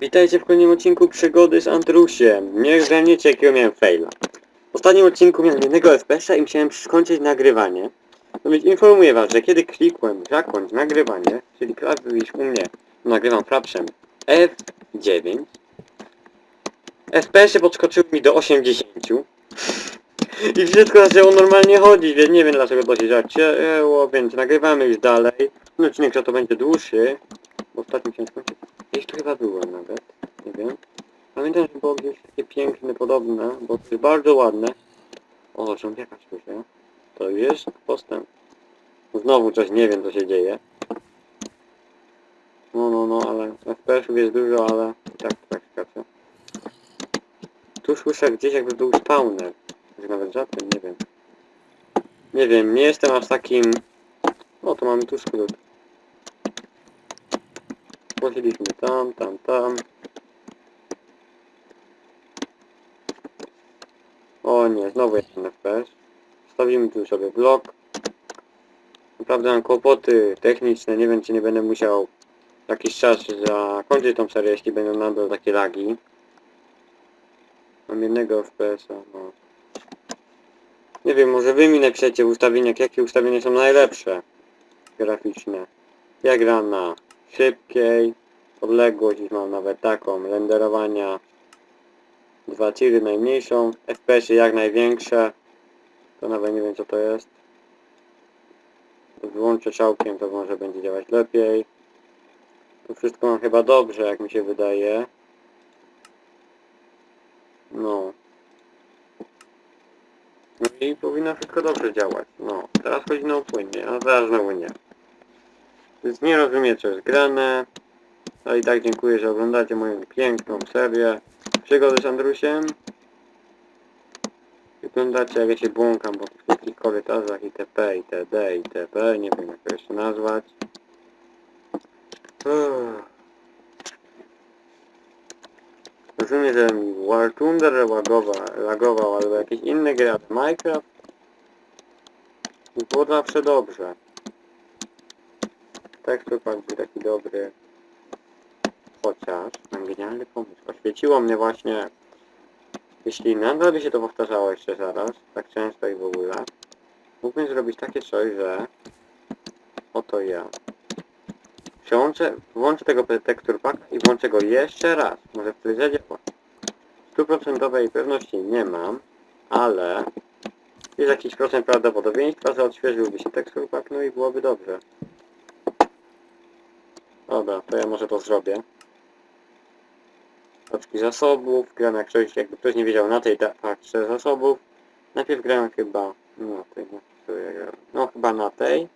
Witajcie w kolejnym odcinku przygody z Antrusiem. Nie zgadniecie jakiego miałem faila. W ostatnim odcinku miałem jednego FPS-a i musiałem skończyć nagrywanie. No więc informuję was, że kiedy klikłem zakończ nagrywanie, czyli klawisz u mnie, nagrywam frapsem F9, FPS-y podskoczyły mi do 80. I wszystko zaczęło normalnie chodzić, więc nie wiem dlaczego to się zaczęło, więc nagrywamy już dalej. Ten odcinek to będzie dłuższy, bo chciałem skończyć. Gdzieś tu chyba byłem nawet, nie wiem. Pamiętam, że było gdzieś takie piękne, podobne, bo to bardzo ładne. O, zombiaka słyszę. To jest postęp. Znowu coś nie wiem co się dzieje. No, no, no, ale FPS-ów jest dużo, ale i tak, tak skaczę. Tu słyszę gdzieś jakby był spawner. Może nawet tym, nie wiem. Nie wiem, nie jestem aż takim... O, to mamy tu skrót. Poszliśmy tam, tam, tam. O nie, znowu jeden FPS. Stawimy tu sobie blok. Naprawdę mam kłopoty techniczne, nie wiem czy nie będę musiał jakiś czas zakończyć tą serię, jeśli będą nadal takie lagi. Mam jednego FPS-a, no. Nie wiem, może wy mi napiszecie w ustawieniach, jakie ustawienia są najlepsze graficzne. Ja gram na szybkiej, odległość już mam nawet taką, renderowania dwa tiry najmniejszą, FPS-y jak największe, to nawet nie wiem co to jest. Wyłączę szałkiem, to może będzie działać lepiej. To wszystko mam chyba dobrze, jak mi się wydaje. No. No i powinno wszystko dobrze działać. No, teraz chodzi na płynnie, a zaraz nie. Więc nie rozumiem co jest grane. Ale i tak dziękuję, że oglądacie moją piękną serię Przygody z Andrusiem. Wyglądacie jak ja się błąkam po wszystkich korytarzach itp, itd, itp. Nie wiem jak to jeszcze nazwać. Uff. Rozumiem, że War Thunder lagował, lagował albo jakieś inne gry, Minecraft było zawsze dobrze. Tekstur pak był taki dobry. Chociaż mam genialny pomysł. Oświeciło mnie właśnie, jeśli nadal by się to powtarzało jeszcze zaraz, tak często i w ogóle, mógłbym zrobić takie coś, że oto ja Włączę, włączę tego tekstur paka i włączę go jeszcze raz. Może wtedy zadziała. Stuprocentowej pewności nie mam, ale jest jakiś procent prawdopodobieństwa, że odświeżyłby się tekstur pak, no i byłoby dobrze. Dobra, to ja może to zrobię. Paczki zasobów, gram jak ktoś, jakby ktoś nie wiedział na tej paczce zasobów. Najpierw grałem chyba na tej, na której ja grałem. No chyba na tej.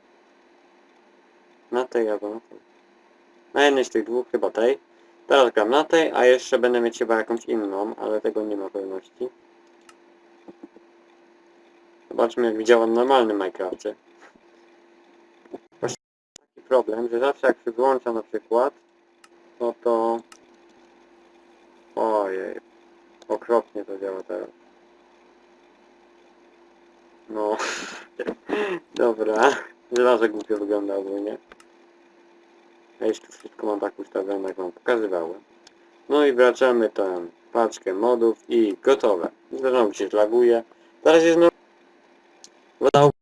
Na tej albo na tej. Na jednej z tych dwóch, chyba tej. Teraz gram na tej, a jeszcze będę mieć chyba jakąś inną, ale tego nie ma pewności. Zobaczmy jak działa w normalnym Minecrafcie. Problem, że zawsze jak się wyłącza na przykład, no to... Ojej, okropnie to działa teraz. No, dobra, żelazo głupio wygląda ogólnie. Ja już tu wszystko mam tak ustawione, jak wam pokazywałem. No i wracamy tam paczkę modów i gotowe. Znowu się zlaguje. Teraz jest. Wolałbym,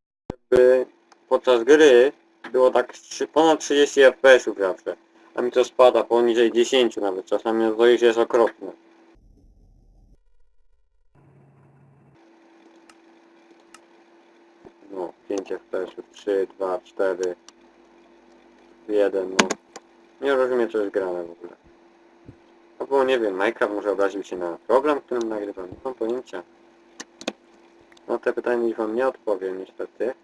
żeby podczas gry było tak ponad 30 fps-ów zawsze. A mi to spada poniżej 10 nawet czasami, to już jest okropne. No, 5 fps-ów, 3, 2, 4, 1, no. Nie rozumiem co jest grane w ogóle. No bo nie wiem, Minecraft może obraził się na program, którym nagrywam, nie mam pojęcia. No te pytania już wam nie odpowiem niestety.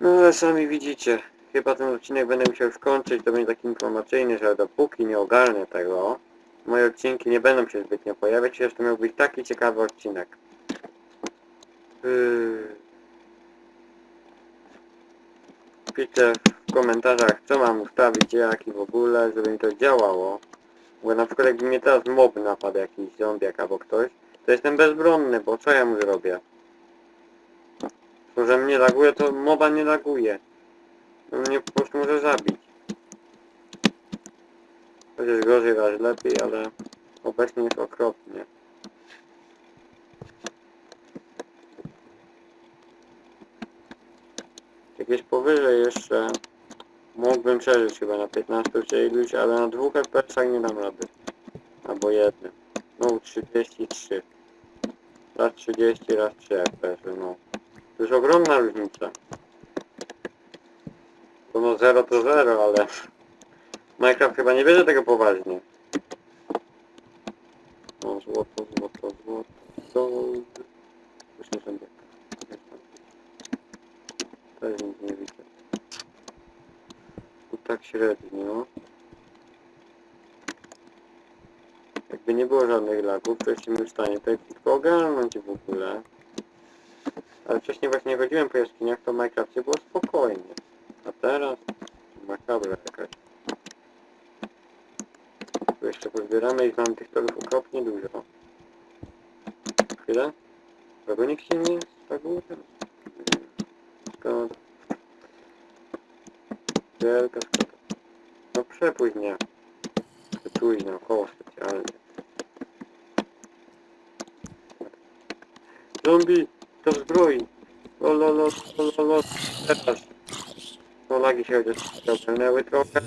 No ale sami widzicie, chyba ten odcinek będę musiał skończyć, to będzie taki informacyjny, że dopóki nie ogarnę tego, moje odcinki nie będą się zbytnio pojawiać, chociaż to miał być taki ciekawy odcinek. Yy... Piszcie w komentarzach, co mam ustawić, jak i w ogóle, żeby mi to działało. Bo na przykład jakby mnie teraz mob napadł, jakiś zombiak albo ktoś, to jestem bezbronny, bo co ja mu zrobię? To, że mnie laguje, to moba nie laguje. On mnie po prostu może zabić. Chociaż gorzej, raz lepiej, ale obecnie jest okropnie. Jakieś powyżej jeszcze mógłbym przeżyć chyba na 15 czy iluś, ale na dwóch FPS-ach nie dam rady. Albo jednym. No 33. Raz 30, raz 3 FPS, no. To jest ogromna różnica. To no 0 to 0, ale Minecraft chyba nie bierze tego poważnie. O, złoto, złoto, złoto, gold. Już nie będę. Też nic nie widzę. Tu tak średnio. Jakby nie było żadnych lagów, to jesteśmy w stanie tutaj wszystko ogarnąć w ogóle. Ale wcześniej właśnie nie chodziłem po jaskiniach, to w Minecrafcie było spokojnie. A teraz makabra jakaś. Tu jeszcze pozbieramy i mamy tych torów okropnie dużo. Chwilę. Wagonik się nie staguje. Szkoda. Wielka szkoda. No przepuść mnie. Przepuść naokoło specjalnie. Zombie! To zbroi! O lo lo lo lo lo Teraz. No lagi się chociaż dopełniały trochę.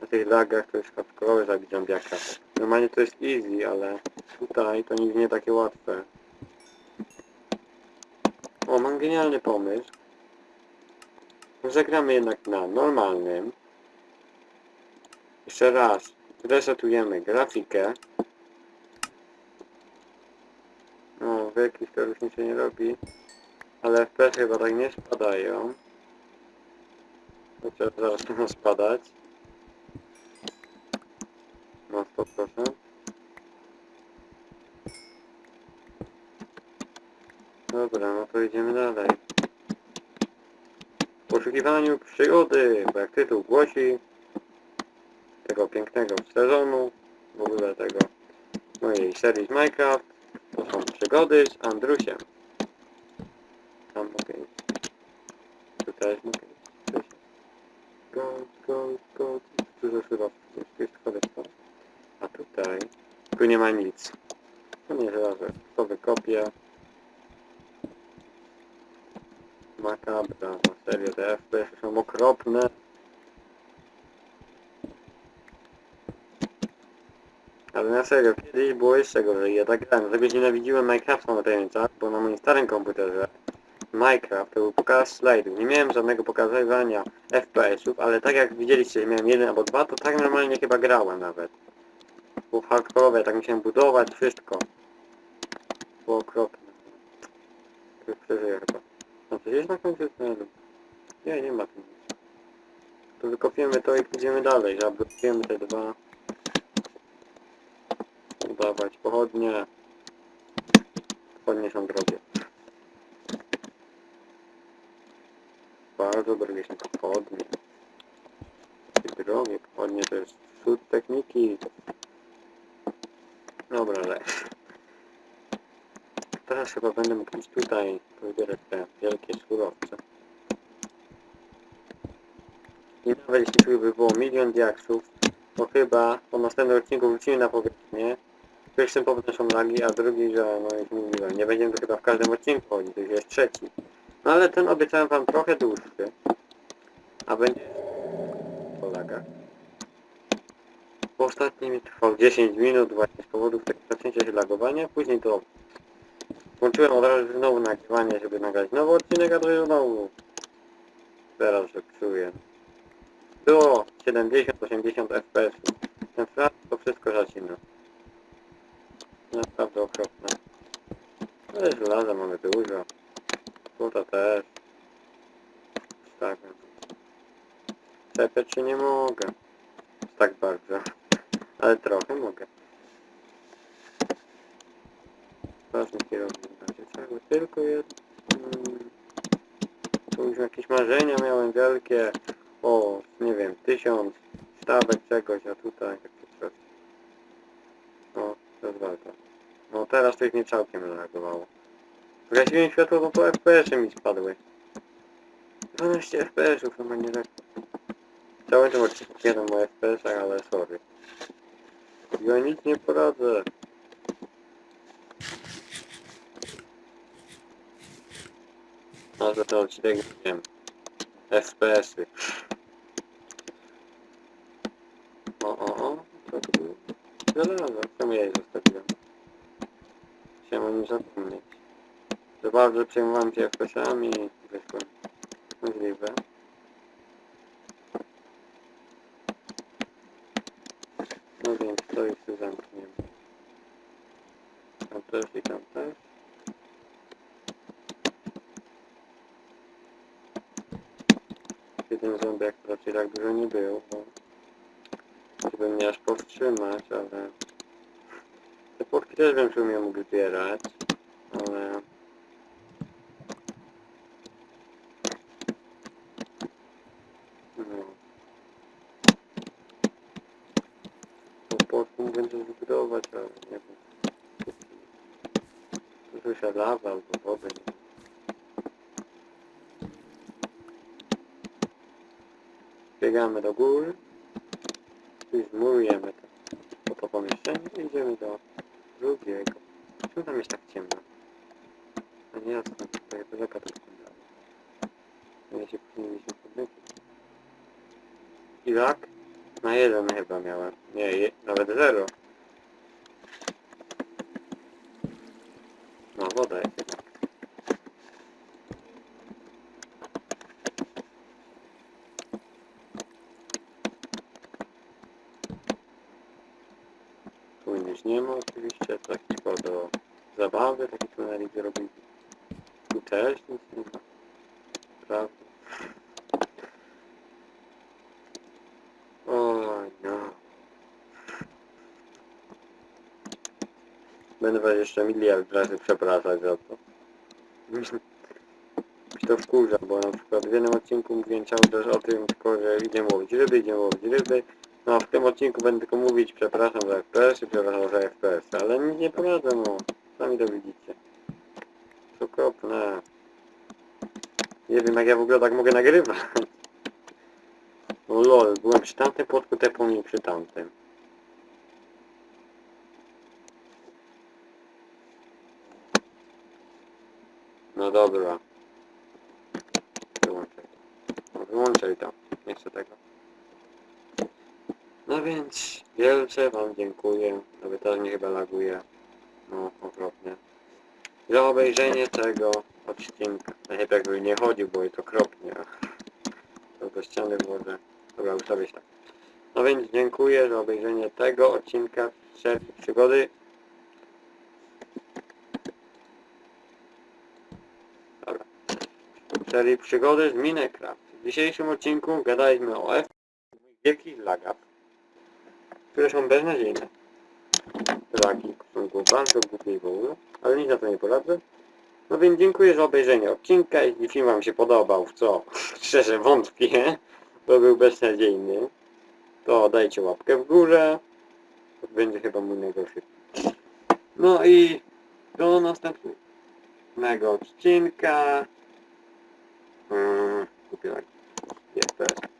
Na tych lagach to jest hardcore zabić zombiaka. Normalnie to jest easy, ale tutaj to nigdy nie takie łatwe. O, mam genialny pomysł. Zagramy jednak na normalnym. Jeszcze raz. Resetujemy grafikę. Wielkich to się nie robi. Ale FPS chyba tak nie spadają. Chociaż zaraz będą spadać. No 100%. Dobra, no to idziemy dalej. W poszukiwaniu przygody, bo jak tytuł głosi tego pięknego sezonu, w ogóle tego mojej serii z Minecraft, przygody z Andrusiem. Tam mogę iść. Tu też mogę iść. Tu się. Go, go, go. Tu już chyba jest schody są. A tutaj, tu nie ma nic. To nie żelazo. To wykopię. Makabra, na serio, te FPS są okropne. Ale na serio, kiedyś było jeszcze gorzej, ja tak grałem, dlatego nienawidziłem Minecrafta na tajemnicach, bo na moim starym komputerze Minecraft to był pokaz slajdów, nie miałem żadnego pokazywania FPS-ów, ale tak jak widzieliście, miałem jeden albo dwa, to tak normalnie chyba grałem nawet. Było hardcore, tak musiałem budować, wszystko. Było okropne. To już przeżyję chyba. No to jest na końcu tunelu. Nie, nie ma tu nic. To wykopiemy to i pójdziemy dalej, zablokujemy te dwa. Udawać pochodnie. Pochodnie są drogie. Bardzo drogie są pochodnie. Drogie pochodnie to jest cud techniki. Dobra, ale... Teraz chyba będę mógł iść tutaj, pozbierać te wielkie surowce. I nawet jeśli by było milion diaksów, to chyba po następnym odcinku wrócimy na powierzchnię. Pierwszym powodem są lagi, a drugi, że no już mówiłem, nie będziemy chyba w każdym odcinku chodzić, to już jest trzeci. No ale ten obiecałem wam trochę dłuższy. A będzie po lagach. Po ostatnim trwał 10 minut właśnie z powodów tego zaczęcia się lagowania, później to włączyłem od razu znowu nagrywanie, żeby nagrać nowy odcinek, a to znowu teraz że czuję. Było 70-80 fps. Ten flat to wszystko zacina. Naprawdę okropne. Ale żelaza mamy dużo. Złota też. Tak. Czepiać się nie mogę. Tak bardzo. Ale trochę mogę. Ważny kierownik będzie cały. Tylko jest... Hmm, tu już jakieś marzenia miałem wielkie. O, nie wiem, tysiąc sztabek czegoś, a tutaj jest walka. No teraz to już nie całkiem reagowało. Zgasiłem światło, bo po FPS-y mi spadły. 12 FPS-ów, chyba nie tak. Tym odcinku jeden o FPS-ach, ale sorry. Ja nic nie poradzę. No to ten odcinek nie wiem. FPS-y. O, o, o. Co to było? Żelazo. Czemu ja jej zostawiłem? Chciałem o nim zapomnieć. Za bardzo przejmowałem się FPS-ami i wyszłem. Możliwe. No więc to już się zamkniemy. Tam też i tam też. Jeden zombiak raczej tak dużo nie był, bo żeby mnie aż powstrzymać, ale te płotki też bym w sumie mógł zbierać, ale no. Po płotku mógłbym coś zbudować, ale nie wiem. Tu słyszę lawa albo wiem. Biegamy do góry i zmurujemy to, to, pomieszczenie i idziemy do drugiego. Czemu tam jest tak ciemno? A nie jasno, to jaka to wygląda. Ja się mieliśmy podmyki. Ilak? Na jeden chyba miałem. Nie, je, nawet zero. No woda jest jednak. Tu nic nie ma oczywiście, tak tylko do zabawy, taki tunel gdzie robili. Tu też nic nie ma. Prawda? Oj no. Będę was jeszcze miliard razy przepraszać za to. Mi to wkurza, bo na przykład w jednym odcinku mówiłem cały czas o tym tylko, że idziemy łowić ryby, idziemy łowić ryby, no a w tym odcinku będę tylko mówić przepraszam za FPS i przepraszam za FPS, ale nic nie poradzę no, sami to widzicie. To okropne. Nie wiem jak ja w ogóle tak mogę nagrywać. No lol, byłem przy tamtym płotku, te po mnie przy tamtym. No dobra. Wyłączaj. No, wyłączaj to. Nie chcę tego. No więc wielce wam dziękuję. Nawet teraz mnie chyba laguje. No okropnie. Za obejrzenie tego odcinka. Najlepiej jakby nie chodził, bo jest okropnie. To do ściany włożę. Dobra, ustawię się tak. No więc dziękuję za obejrzenie tego odcinka serii przygody. Serii przygody z Minecraft. W dzisiejszym odcinku gadaliśmy o F wielkich lagach, które są beznadziejne. Lagi są tu bardzo głupie i w ogóle, ale nic na to nie poradzę. No więc dziękuję za obejrzenie odcinka. Jeśli film wam się podobał, w co szczerze wątpię, bo był beznadziejny, to dajcie łapkę w górę. To będzie chyba mój najgorszy. No i do następnego odcinka. Hmm, kupię tak. FPS.